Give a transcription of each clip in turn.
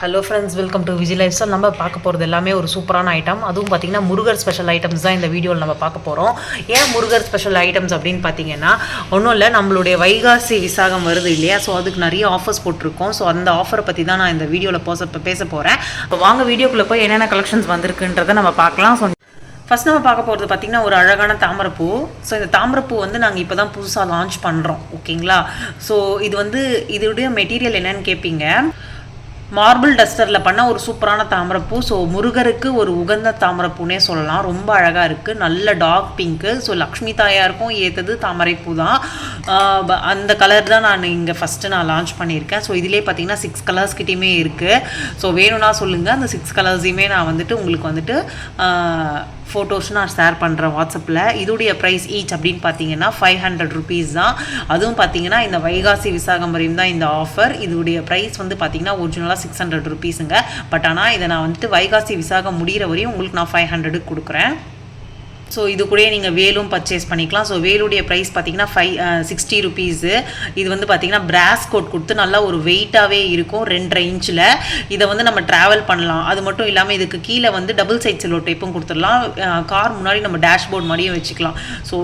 Hello friends welcome to Vijay lifestyle நம்ம பார்க்க போகிறது எல்லாமே ஒரு சூப்பரான ஐட்டம் அதுவும் பார்த்தீங்கன்னா முருகர் ஸ்பெஷல் ஐட்டம்ஸ் தான் இந்த வீடியோவில் நம்ம பார்க்க போகிறோம் ஏன் முருகர் ஸ்பெஷல் ஐட்டம்ஸ் அப்படின்னு பார்த்தீங்கன்னா ஒன்றும் இல்லை நம்மளுடைய வைகாசி விசாகம் வருது இல்லையா? ஸோ அதுக்கு நிறைய ஆஃபர்ஸ் போட்டிருக்கோம். ஸோ அந்த ஆஃபரை பற்றி தான் நான் இந்த வீடியோவில் போச இப்போ பேச போகிறேன் இப்போ வாங்க வீடியோக்குள்ளே போய் என்னென்ன கலெக்ஷன்ஸ் வந்திருக்குன்றதை நம்ம பார்க்கலாம். ஸோ ஃபர்ஸ்ட் நம்ம பார்க்க போகிறது பார்த்திங்கன்னா ஒரு அழகான தாமரைப்பூ. ஸோ இந்த தாமரைப்பூ வந்து நாங்கள் இப்போ தான் புதுசாக லான்ச் பண்ணுறோம் ஓகேங்களா ஸோ இது வந்து இதோடைய மெட்டீரியல் என்னன்னு கேட்பீங்க மார்பிள் டஸ்டரில் பண்ண ஒரு சூப்பரான தாமரைப்பூ. ஸோ முருகருக்கு ஒரு உகந்த தாமரைப்பூனே சொல்லலாம். ரொம்ப அழகாக இருக்குது நல்ல டார்க் பிங்க்கு. ஸோ லக்ஷ்மி தாயாருக்கும் ஏற்றது தாமரைப்பூ தான். அந்த கலர் தான் நான் இங்கே ஃபஸ்ட்டு நான் லான்ச் பண்ணியிருக்கேன். ஸோ இதிலே பார்த்தீங்கன்னா சிக்ஸ் கலர்ஸ் கிட்டேயுமே இருக்குது ஸோ வேணும்னா சொல்லுங்கள் அந்த சிக்ஸ் கலர்ஸையுமே நான் வந்துட்டு உங்களுக்கு வந்துட்டு ஃபோட்டோஸ் நான் ஷேர் பண்ணுறேன் வாட்ஸ்அப்பில் இதோடைய ப்ரைஸ் ஈச் அப்படின்னு பார்த்தீங்கன்னா ஃபைவ் ஹண்ட்ரட் ருபீஸ் தான். அதுவும் பார்த்தீங்கன்னா இந்த வைகாசி விசாகம் வரையும் தான் இந்த ஆஃபர் இதோடைய ப்ரைஸ் வந்து பார்த்தீங்கன்னா ஒரிஜினலாக சிக்ஸ் ஹண்ட்ரட் ருபீஸுங்க பட் ஆனால் இதை நான் வந்துட்டு வைகாசி விசாகம் முடிகிற வரையும் உங்களுக்கு நான் ஃபைவ் ஹண்ட்ரடுக்கு கொடுக்குறேன். ஸோ இது கூடயே நீங்கள் வேலும் பர்ச்சேஸ் பண்ணிக்கலாம். ஸோ வேலுடைய ப்ரைஸ் பார்த்தீங்கன்னா ஃபைவ் சிக்ஸ்டி ருபீஸு இது வந்து பார்த்தீங்கன்னா பிராஸ் கோட் கொடுத்து நல்லா ஒரு வெயிட்டாகவே இருக்கும் ரெண்டரை இன்ச்சில் இதை வந்து நம்ம ட்ராவல் பண்ணலாம். அது மட்டும் இல்லாமல் இதுக்கு கீழே வந்து டபுள் சைட் செல்லோ டைப்பும் கொடுத்துடலாம். கார் முன்னாடி நம்ம டேஷ்போர்ட் மாதிரியும் வச்சுக்கலாம். ஸோ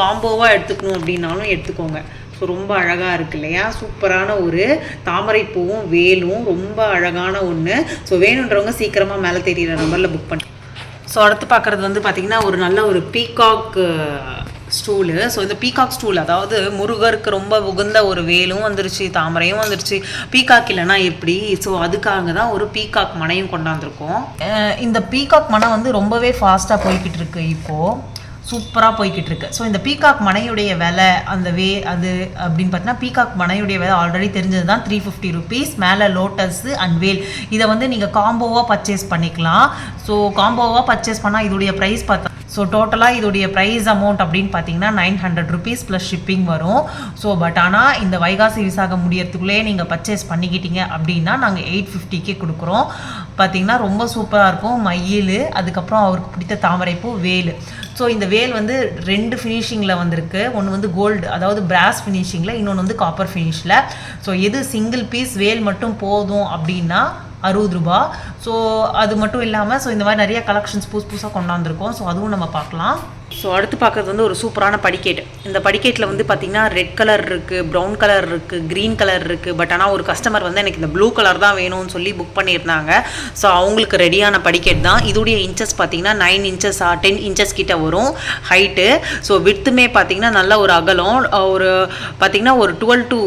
காம்போவாக எடுத்துக்கணும் அப்படின்னாலும் எடுத்துக்கோங்க. ஸோ ரொம்ப அழகாக இருக்கு இல்லையா? சூப்பரான ஒரு தாமரை பூவும் வேலும் ரொம்ப அழகான ஒன்று ஸோ வேணுன்றவங்க சீக்கிரமாக மேலே தெரியிற நம்பரில் புக் பண்ணி ஸோ அடுத்து பார்க்குறது வந்து பார்த்திங்கன்னா ஒரு நல்ல ஒரு பீகாக் ஸ்டூலு ஸோ இந்த பீகாக் ஸ்டூல் அதாவது முருகருக்கு ரொம்ப உகந்த ஒரு வேலும் வந்துருச்சு தாமரையும் வந்துருச்சு. பீகாக் இல்லைன்னா எப்படி? ஸோ அதுக்காக தான் ஒரு பீகாக் மனையும் கொண்டாந்துருக்கோம். இந்த பீகாக் மனை வந்து ரொம்பவே ஃபாஸ்ட்டாக போய்கிட்டு இருக்கு இப்போது சூப்பராக போய்கிட்டு இருக்கு ஸோ இந்த பீகாக் மனையுடைய விலை அந்த வே அது அப்படின்னு பார்த்தீங்கன்னா பீகாக் மனையுடைய விலை ஆல்ரெடி தெரிஞ்சது தான் த்ரீ ஃபிஃப்டி ருபீஸ் மேலே லோட்டஸு அண்ட் வேல் இதை வந்து நீங்கள் காம்போவாக பர்ச்சேஸ் பண்ணிக்கலாம். ஸோ காம்போவாக பர்ச்சேஸ் பண்ணால் இதோடைய ப்ரைஸ் பார்த்தா ஸோ டோட்டலாக இதோடைய ப்ரைஸ் அமௌண்ட் அப்படின்னு பார்த்தீங்கன்னா nine hundred rupees plus shipping வரும். ஸோ பட் ஆனால் இந்த வைகாசி விசாக முடியறதுக்குள்ளேயே நீங்கள் பர்ச்சேஸ் பண்ணிக்கிட்டீங்க அப்படின்னா நாங்கள் எயிட் ஃபிஃப்டிக்கே கொடுக்குறோம். பார்த்தீங்கன்னா ரொம்ப சூப்பராக இருக்கும். மயில் அதுக்கப்புறம் அவருக்கு பிடித்த தாமரைப்பூ வேல். ஸோ இந்த வேல் வந்து ரெண்டு ஃபினிஷிங்கில் வந்திருக்கு. ஒன்று வந்து கோல்டு அதாவது பிராஸ் ஃபினிஷிங்கில் இன்னொன்று வந்து காப்பர் ஃபினிஷில் ஸோ எது சிங்கிள் பீஸ் வேல் மட்டும் போதும் அப்படின்னா அறுபது ரூபா. ஸோ அது மட்டும் இல்லாமல் ஸோ இந்த மாதிரி நிறைய கலெக்ஷன்ஸ் புதுசு புதுசாக கொண்டாந்துருக்கோம். ஸோ அதுவும் நம்ம பார்க்கலாம். ஸோ அடுத்து பார்க்குறது வந்து ஒரு சூப்பரான படிக்கேட். இந்த படிக்கேட்டில் வந்து பார்த்திங்கன்னா ரெட் கலர் இருக்குது ப்ரௌன் கலர் இருக்குது க்ரீன் கலர் இருக்குது பட் ஆனால் ஒரு கஸ்டமர் வந்து எனக்கு இந்த ப்ளூ கலர் தான் வேணும்னு சொல்லி புக் பண்ணியிருந்தாங்க. ஸோ அவங்களுக்கு ரெடியான படிக்கேட் தான். இதோடைய இன்ச்சஸ் பார்த்தீங்கன்னா நைன் இன்ச்சஸ் டென் இன்ச்சஸ் கிட்ட வரும் ஹைட்டு ஸோ வித்துமே பார்த்தீங்கன்னா நல்ல ஒரு அகலம். ஒரு பார்த்தீங்கன்னா ஒரு twelve to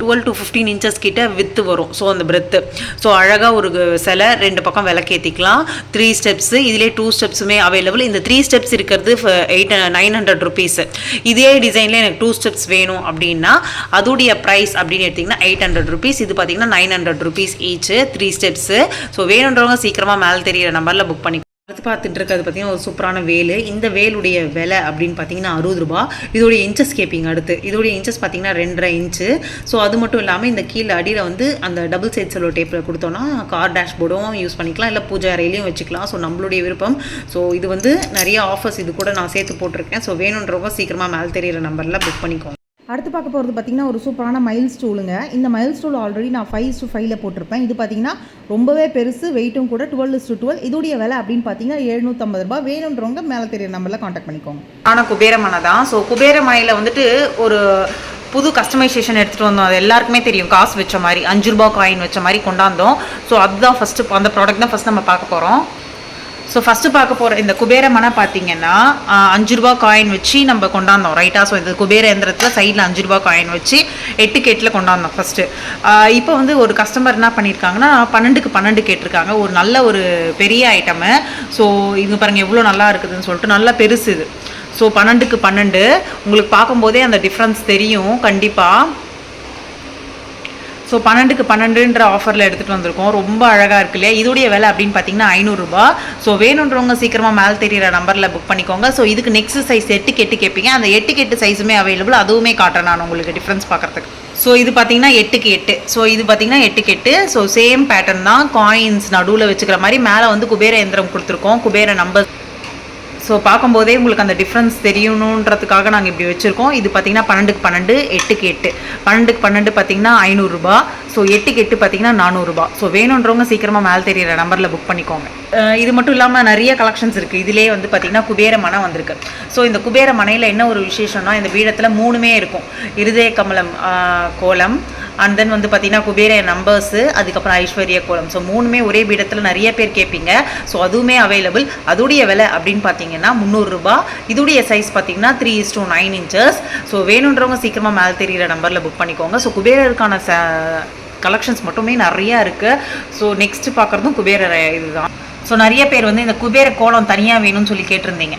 twelve to fifteen inches கிட்ட வித்து வரும். ஸோ அந்த பிரெத்து ஸோ அழகாக ஒரு சிலை ரெண்டு பக்கம் விளக்கேற்றிக்கலாம் த்ரீ ஸ்டெப்ஸு இதிலே டூ ஸ்டெப்ஸுமே அவைலபிள் இந்த த்ரீ ஸ்டெப்ஸ் இருக்கிறது எயிட் நைன் ஹண்ட்ரட் ருபீஸு இதே டிசைனில் எனக்கு டூ ஸ்டெப்ஸ் வேணும் அப்படின்னா அதோடைய ப்ரைஸ் அப்படின்னு எடுத்திங்கன்னா எயிட் ஹண்ட்ரட் ருபீஸ் இது பார்த்தீங்கன்னா nine hundred rupees each three steps so வேணுன்றவங்க சீக்கிரமாக மேலே தெரியிற நம்பரில் புக் பண்ணி அடுத்து பார்த்துட்டு இருக்கிறது பார்த்தீங்கன்னா ஒரு சூப்பரான வேலு. இந்த வேலுடைய விலை அப்படின்னு பார்த்தீங்கன்னா அறுபது ரூபா. இதோடைய இன்ச்சஸ் கேப்பிங் அடுத்து. இதோடைய இன்ச்சஸ் பார்த்தீங்கன்னா ரெண்டரை இன்ச்சு ஸோ அது மட்டும் இல்லாமல் இந்த கீழே அடியில் வந்து அந்த டபுள் சைட் செல்லோ டேப்பில் கொடுத்தோன்னா கார் டேஷ்போர்டும் யூஸ் பண்ணிக்கலாம். இல்லை பூஜை அறையிலையும் வச்சுக்கலாம். ஸோ நம்மளுடைய விருப்பம். ஸோ இது வந்து நிறைய ஆஃபர்ஸ் இது கூட நான் சேர்த்து போட்டிருக்கேன். ஸோ வேணுன்றவங்க சீக்கிரமாக மேலே தெரியிற நம்பரில் புக் பண்ணிக்கோங்க. அடுத்து பார்க்க போகிறது பார்த்தீங்கன்னா ஒரு சூப்பரான மைல் ஸ்டூலுங்க இந்த மைல் ஸ்டூல் ஆல்ரெடி நான் ஃபைவ் டு ஃபைவ்ல போட்டிருப்பேன். இது பார்த்தீங்கன்னா ரொம்பவே பெருசு வெயிட்டும் கூட டுவெல் டு டுவெல் இதோடைய விலை அப்படின்னு பார்த்தீங்கன்னா எழுநூற்றம்பது ரூபாய். வேணுன்றவங்க மேலே தெரியிற நம்பரில் காண்டாக்ட் பண்ணிக்கோங்க. ஆனால் குபேரமனை தான். ஸோ குபேரமனையில் வந்துட்டு ஒரு புது கஸ்டமைசேஷன் எடுத்துகிட்டு வந்தோம். அது எல்லாருக்குமே தெரியும். காசு வச்ச மாதிரி அஞ்சு ரூபா காயின் வச்ச மாதிரி கொண்டாந்தோம். ஸோ அதுதான் ஃபஸ்ட்டு அந்த ப்ராடக்ட் தான் ஃபஸ்ட் நம்ம பார்க்க போகிறோம் ஸோ ஃபஸ்ட்டு பார்க்க போகிற இந்த குபேர மனை பார்த்தீங்கன்னா அஞ்சு ரூபா காயின் வச்சு நம்ம கொண்டாந்தோம் ரைட்டாக ஸோ இந்த குபேர எந்திரத்தில் சைடில் அஞ்சு ரூபா காயின் வச்சு எட்டு கேட்டில் கொண்டாந்தோம் ஃபஸ்ட்டு இப்போ வந்து ஒரு கஸ்டமர் என்ன பண்ணியிருக்காங்கன்னா பன்னெண்டுக்கு பன்னெண்டு கேட்டிருக்காங்க ஒரு நல்ல ஒரு பெரிய ஐட்டமு ஸோ இது பாருங்கள் எவ்வளோ நல்லா இருக்குதுன்னு சொல்லிட்டு நல்லா பெருசு இது. ஸோ பன்னெண்டுக்கு பன்னெண்டு. உங்களுக்கு பார்க்கும்போதே அந்த டிஃப்ரென்ஸ் தெரியும். கண்டிப்பாக ஸோ பன்னெண்டுக்கு பன்னெண்டுன்ற ஆஃபரில் எடுத்துகிட்டு வந்திருக்கோம். ரொம்ப அழகாக இருக்கு இல்லையா? இதோடைய விலை அப்படின்னு பார்த்தீங்கன்னா ஐநூறுரூபா ஸோ வேணுன்றவங்க சீக்கிரமாக மேல் தெரியிற நம்பரில் புக் பண்ணிக்கோங்க. ஸோ இதுக்கு நெக்ஸ்ட் சைஸ் எட்டுக்கு எட்டு கேட்பீங்க அந்த எட்டு கெட்டு சைஸுமே அவைலபிள் அதுவுமே காட்டுறேன் நான் உங்களுக்கு டிஃப்ரென்ஸ் பார்க்குறதுக்கு ஸோ இது பார்த்தீங்கன்னா எட்டுக்கு எட்டு ஸோ இது பார்த்தீங்கன்னா எட்டுக்கு எட்டு ஸோ சேம் பேட்டர்ன் தான். காயின்ஸ் நடுவில் வச்சுக்கிற மாதிரி மேலே வந்து குபேர எந்திரம் கொடுத்துருக்கோம். குபேர நம்பர் ஸோ பார்க்கும்போதே உங்களுக்கு அந்த டிஃப்ரென்ஸ் தெரியணுன்றதுக்காக நாங்கள் இப்படி வச்சுருக்கோம். இது பார்த்தீங்கன்னா பன்னெண்டுக்கு பன்னெண்டு எட்டுக்கு எட்டு. பன்னெண்டுக்கு பன்னெண்டு பார்த்தீங்கன்னா ஐநூறுரூபா ஸோ எட்டுக்கு எட்டு பார்த்தீங்கன்னா நானூறுரூபா ஸோ வேணுன்றவங்க சீக்கிரமாக மேலே தெரியிற நம்பரில் புக் பண்ணிக்கோங்க. இது மட்டும் இல்லாமல் நிறைய கலெக்ஷன்ஸ் இருக்குது இதிலே வந்து பார்த்தீங்கன்னா குபேர மனை வந்திருக்கு. ஸோ இந்த குபேர மனையில் என்ன ஒரு விசேஷம்னா இந்த பீடத்தில் மூணுமே இருக்கும். இருதய கமலம் கோலம் அண்ட் தென் வந்து பார்த்தீங்கன்னா குபேர நம்பர்ஸு அதுக்கப்புறம் ஐஸ்வர்ய கோலம். ஸோ மூணுமே ஒரே பீடத்தில் நிறைய பேர் கேட்பீங்க. ஸோ அதுவுமே அவைலபிள் அதோடைய விலை அப்படின்னு பார்த்தீங்கன்னா முந்நூறுரூபா இதோடைய சைஸ் பார்த்தீங்கன்னா three is two nine inches so வேணுன்றவங்க சீக்கிரமாக மேலே தெரியிற நம்பரில் புக் பண்ணிக்கோங்க. ஸோ குபேரருக்கான ச கலெக்ஷன்ஸ் மட்டுமே நிறையா இருக்குது ஸோ நெக்ஸ்ட்டு பார்க்குறதும் குபேர இதுதான். ஸோ நிறைய பேர் வந்து இந்த குபேர கோலம் தனியாக வேணும்னு சொல்லி கேட்டிருந்தீங்க.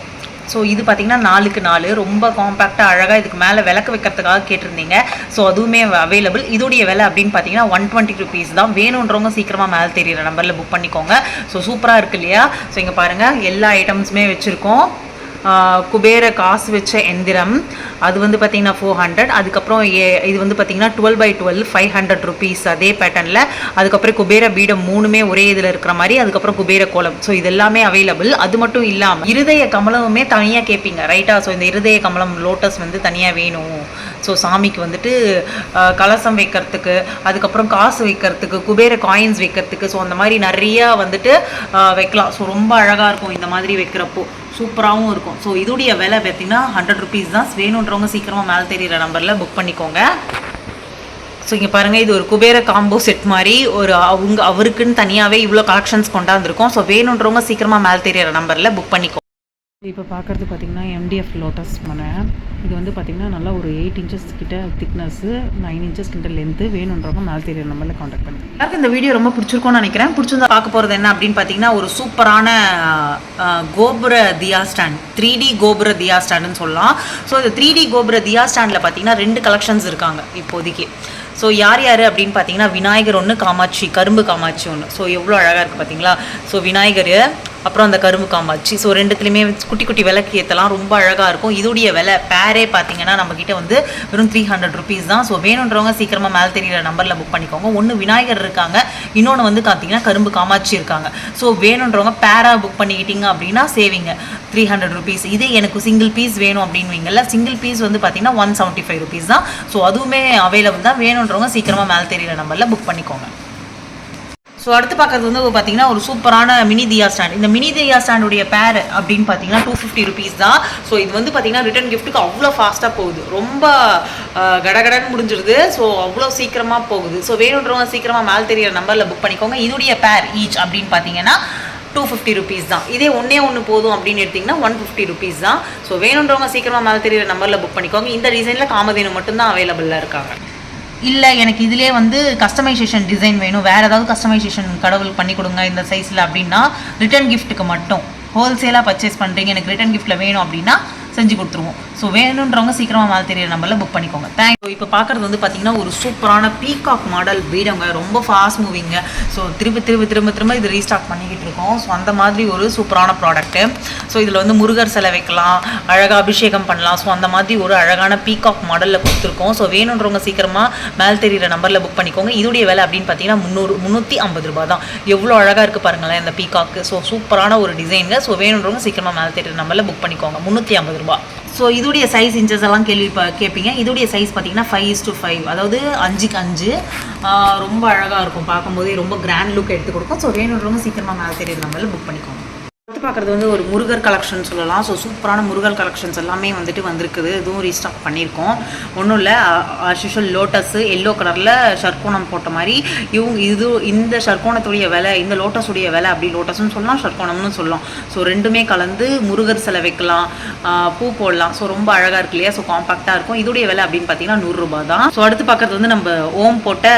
ஸோ இது பார்த்தீங்கன்னா நாலுக்கு நாலு. ரொம்ப காம்பேக்டாக அழகாக இதுக்கு மேலே விளக்கு வைக்கிறதுக்காக கேட்டிருந்தீங்க. ஸோ அதுவுமே அவைலபிள் இதோடைய விலை அப்படின்னு பார்த்தீங்கன்னா ஒன் டுவெண்ட்டி ருபீஸ் தான். வேணுன்றவங்க சீக்கிரமாக மேலே தெரியிற நம்பரில் புக் பண்ணிக்கோங்க. ஸோ சூப்பராக இருக்கு இல்லையா? ஸோ இங்கே பாருங்கள் எல்லா ஐட்டம்ஸுமே வச்சுருக்கோம். குபேர காசு வச்ச எந்திரம். அது வந்து பார்த்திங்கன்னா ஃபோர் ஹண்ட்ரட் அதுக்கப்புறம் ஏ- இது வந்து பார்த்தீங்கன்னா twelve by twelve five hundred rupees அதே பேட்டர்னில் அதுக்கப்புறம் குபேர பீடம் மூணுமே ஒரே இதில் இருக்கிற மாதிரி அதுக்கப்புறம் குபேர கோலம். ஸோ இது எல்லாமே அவைலபிள் அது மட்டும் இல்லாமல் இருதய கமலமுமே தனியாக கேட்பீங்க ரைட்டா ஸோ இந்த இருதய கமலம் லோட்டஸ் வந்து தனியாக வேணும். ஸோ சாமிக்கு வந்துட்டு கலசம் வைக்கிறதுக்கு அதுக்கப்புறம் காசு வைக்கிறதுக்கு குபேர காயின்ஸ் வைக்கிறதுக்கு ஸோ அந்த மாதிரி நிறையா வந்துட்டு வைக்கலாம். ஸோ ரொம்ப அழகாக இருக்கும் இந்த மாதிரி வைக்கிறப்போ. சூப்பராகவும் இருக்கும். ஸோ இதோடைய விலை பார்த்தீங்கன்னா ஹண்ட்ரட் ருபீஸ் தான். வேணுன்றவங்க சீக்கிரமாக மேலே தெரியிற நம்பரில் புக் பண்ணிக்கோங்க. ஸோ இங்கே பாருங்கள் இது ஒரு குபேர காம்போ செட் மாதிரி ஒரு அவங்க அவருக்குன்னு தனியாகவே இவ்வளோ கலெக்ஷன்ஸ் கொண்டாந்துருக்கோம். ஸோ வேணுன்றவங்க சீக்கிரமாக மேலே தெரியிற நம்பரில் புக் பண்ணிக்கோ இப்போ பார்க்குறது பார்த்தீங்கன்னா எம்டிஎஃப் லோட்டஸ் மனை இது வந்து பார்த்திங்கன்னா நல்லா ஒரு எயிட் இன்ச்சஸ் கிட்ட திக்னஸ்ஸு நைன் இன்ச்சஸ் கிட்ட லென்த்து வேணுன்றவங்க நாலு தெரியும் நம்பரில் காண்டாக்ட் பண்ணுங்க. எல்லாருக்கும் இந்த வீடியோ ரொம்ப பிடிச்சிருக்கும்னு நினைக்கிறேன். பிடிச்சிருந்தா பார்க்க போகிறது என்ன அப்படின்னு பார்த்தீங்கன்னா ஒரு சூப்பரான கோபுர தியா ஸ்டாண்ட். த்ரீ டி கோபுர தியா ஸ்டாண்டுன்னு சொல்லலாம். ஸோ இந்த த்ரீ டி கோபுர தியா ஸ்டாண்டில் பார்த்தீங்கன்னா ரெண்டு கலெக்ஷன்ஸ் இருக்காங்க இப்போதைக்கு. ஸோ யார் யார் அப்படின்னு பார்த்தீங்கன்னா விநாயகர் ஒன்று காமாட்சி கரும்பு காமாட்சி ஒன்று ஸோ எவ்வளோ அழகாக இருக்குது பார்த்தீங்களா? ஸோ விநாயகர் அப்புறம் அந்த கரும்பு காமாட்சி. ஸோ ரெண்டுத்துலேயுமே குட்டி குட்டி விளக்கு ஏற்றலாம் ரொம்ப அழகாக இருக்கும். இதோடைய விலை பேரே பார்த்தீங்கன்னா நம்மக்கிட்ட வந்து வெறும் த்ரீ ஹண்ட்ரட் ருபீஸ் தான். ஸோ வேணுன்றவங்க சீக்கிரமாக மேலே தெரியிற நம்பரில் புக் பண்ணிக்கோங்க. ஒன்று விநாயகர் இருக்காங்க. இன்னொன்று வந்து பார்த்தீங்கன்னா கரும்பு காமாட்சி இருக்காங்க. ஸோ வேணுன்றவங்க பேராக புக் பண்ணிக்கிட்டீங்க அப்படின்னா சேவிங்க த்ரீ ஹண்ட்ரட் ருபீஸ் இதே எனக்கு சிங்கிள் பீஸ் வேணும் அப்படின்வீங்கல்ல சிங்கிள் பீஸ் வந்து பார்த்தீங்கன்னா ஒன் செவன்ட்டி ஃபைவ் ருபீஸ் தான். ஸோ அதுவுமே அவைலபிள் தான். வேணுன்றவங்க சீக்கிரமாக மேலே தெரியிற நம்பரில் புக் பண்ணிக்கோங்க. ஸோ அடுத்து பார்க்குறது வந்து பார்த்தீங்கன்னா ஒரு சூப்பரான மினி தியா ஸ்டாண்ட். இந்த மினி தியா ஸ்டாண்டுடைய பேர் அப்படின்னு பார்த்தீங்கன்னா டூ ஃபிஃப்டி ருபீஸ் தான். ஸோ இது வந்து பார்த்தீங்கன்னா ரிட்டன் கிஃப்ட்டுக்கு அவ்வளோ ஃபாஸ்ட்டாக போகுது. ரொம்ப அஹ், கடகடன்னு முடிஞ்சிருது. ஸோ அவ்வளோ சீக்கிரமாக போகுது. ஸோ வேணுன்றவங்க சீக்கிரமாக மேல் தெரியிற நம்பரில் புக் பண்ணிக்கோங்க. இதோடைய பேர் ஈச் அப்படின்னு பார்த்தீங்கன்னா டூ ஃபிஃப்டி ருபீஸ் தான். இதே ஒன்றே ஒன்று போதும் அப்படின்னு எடுத்திங்கன்னா ஒன் ஃபிஃப்டி ருபீஸ் தான். ஸோ வேணுன்றவங்க சீக்கிரமாக மேலே தெரியிற நம்பரில் புக் பண்ணிக்கோங்க. இந்த டிசைனில் காமதேனு மட்டும்தான் அவைலபிளாக இருக்காங்க. இல்லை எனக்கு இதிலே வந்து கஸ்டமைசேஷன் டிசைன் வேணும். வேறு ஏதாவது கஸ்டமைசேஷன் கடவுள் பண்ணி கொடுங்க இந்த சைஸில் அப்படின்னா ரிட்டர்ன் கிஃப்ட்டுக்கு மட்டும். ஹோல்சேலாக பர்ச்சேஸ் பண்ணுறீங்க எனக்கு ரிட்டர்ன் கிஃப்ட்டில் வேணும் அப்படின்னா செஞ்சு கொடுத்துருவோம். ஸோ வேணுன்றவங்க சீக்கிரமாக மேலே தெரியிற நம்பரில் புக் பண்ணிக்கோங்க. தேங்க் இப்போ பார்க்குறது வந்து பார்த்தீங்கன்னா ஒரு சூப்பரான பீகாக் மாடல் வீடுங்க ரொம்ப ஃபாஸ்ட் மூவிங்க ஸோ திரும்ப திரும்ப திரும்ப திரும்ப இது ரீஸ்டாக் பண்ணிக்கிட்டு இருக்கோம். ஸோ அந்த மாதிரி ஒரு சூப்பரான ப்ராடக்ட்டு ஸோ இதில் வந்து முருகர் சிலை வைக்கலாம் அழகாக அபிஷேகம் பண்ணலாம். ஸோ அந்த மாதிரி ஒரு அழகான பீகாக் மாடலில் கொடுத்துருக்கோம். ஸோ வேணுன்றவங்க சீக்கிரமாக மேல் தெரியிற நம்பரில் புக் பண்ணிக்கோங்க. இதோடைய விலை அப்படின்னு பார்த்தீங்கன்னா முந்நூறு முந்நூற்றி ஐம்பது ரூபாய் தான். எவ்வளோ அழகாக இருக்குது பாருங்களேன் இந்த பீகாக்கு ஸோ சூப்பரான ஒரு டிசைனுங்க ஸோ வேணுன்றவங்க சீக்கிரமாக மேல் தெரியிற நம்பரில் புக் பண்ணிக்கோங்க. முந்நூற்றி ஐம்பது ரூபாய் ஸோ இதுடைய சைஸ் இன்ச்சஸ் எல்லாம் கேள்வி கேட்பீங்க இதுடைய சைஸ் பார்த்தீங்கன்னா ஃபைவ் இஸ் டு ஃபைவ் அதாவது அஞ்சுக்கு அஞ்சு. ரொம்ப அழகாக இருக்கும். பார்க்கும்போதே ரொம்ப கிராண்ட் லுக் எடுத்து கொடுக்கும் ஸோ வேணுன்றவங்க சீக்கிரமாக மேலே தெரியுது நம்மளால் புக் பண்ணிக்கோங்க. பார்க்குறது வந்து ஒரு முருகர் கலெக்ஷன் சொல்லலாம். ஸோ சூப்பரான முருகர் கலெக்ஷன்ஸ் எல்லாமே வந்துட்டு வந்திருக்குது. இதுவும் ரீஸ்டாக் பண்ணியிருக்கோம். ஒன்றும் இல்லை அஷிஷுவல் லோட்டஸு எல்லோ கலரில் ஷர்க்கோணம் போட்ட மாதிரி இவங்க இது இந்த ஷர்க்கோணத்துடைய விலை இந்த லோட்டஸுடைய விலை அப்படி லோட்டஸ்னு சொல்லலாம் ஷர்க்கோணம்னு சொல்லலாம். ஸோ ரெண்டுமே கலந்து முருகர் சிலை வைக்கலாம். பூ போடலாம். ஸோ ரொம்ப அழகாக இருக்கு இல்லையா? ஸோ காம்பாக்டாக இருக்கும். இதோடைய விலை அப்படின்னு பார்த்தீங்கன்னா நூறுரூபா தான். ஸோ அடுத்து பார்க்குறது வந்து நம்ம ஓம் போட்ட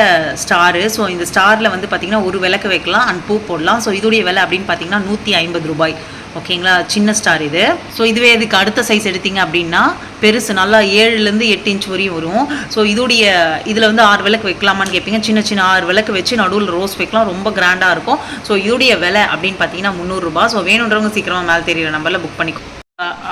ஸ்டாரு ஸோ இந்த ஸ்டாரில் வந்து பார்த்தீங்கன்னா ஒரு விளக்கு வைக்கலாம். அண்ட் பூ போடலாம். ஸோ இதோடைய விலை அப்படின்னு பார்த்தீங்கன்னா நூற்றி ஐம்பது ரூபாய். ஓகேங்களா? சின்ன ஸ்டார் இது. ஸோ இதுவே இதுக்கு அடுத்த சைஸ் எடுத்தீங்க அப்படின்னா பெருசு நல்லா ஏழுலேருந்து எட்டு இன்ச் வரையும் வரும். ஸோ இதோடைய இதில் வந்து ஆறு விளக்கு வைக்கலாமான்னு கேட்பீங்க சின்ன சின்ன ஆறு விளக்கு வச்சு நடுவில் ரோஸ் வைக்கலாம். ரொம்ப கிராண்டாக இருக்கும். ஸோ இதோடைய விலை அப்படின்னு பார்த்தீங்கன்னா முந்நூறுரூபா ஸோ வேணுன்றவங்க சீக்கிரமாக மேலே தெரியிற நம்பரில் புக் பண்ணிக்கோ.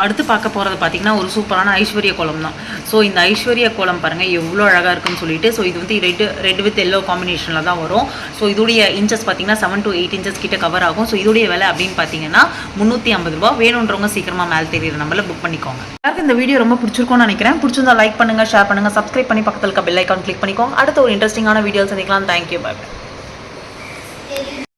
அடுத்து பார்க்க போகிறது பார்த்தீங்கன்னா ஒரு சூப்பரான ஐஸ்வர்ய கோலம் தான். ஸோ இந்த ஐஸ்வர்ய கோலம் பாருங்கள் எவ்வளோ அழகாக இருக்குன்னு சொல்லிட்டு ஸோ இது வந்து ரெட் ரெட் வித் எல்லோ காம்பினேஷனில் தான் வரும். ஸோ இதோடைய இன்ச்சஸ் பார்த்தீங்கன்னா செவன் டு எயிட் இன்ச்சஸ் கிட்ட கவர் ஆகும். ஸோ இதோடைய விலை அப்படின்னு பார்த்தீங்கன்னா முந்நூற்றி ஐம்பது ரூபா வேணுன்றவங்க சீக்கிரமாக மேலே தெரியுற நம்மள புக் பண்ணிக்கோங்க. எல்லாருக்கும் இந்த வீடியோ ரொம்ப பிடிச்சிருக்கும்னு நினைக்கிறேன். பிடிச்சிருந்தா லைக் பண்ணுங்கள் ஷேர் பண்ணுங்கள் சப்ஸ்கிரைப் பண்ணி பக்கத்தில் இருக்க பெல் ஐக்கான் கிளிக் பண்ணிக்கோங்க. அடுத்த ஒரு இன்ட்ரெஸ்டிங்கான வீடியோ சந்திக்கலாம். Thank you bye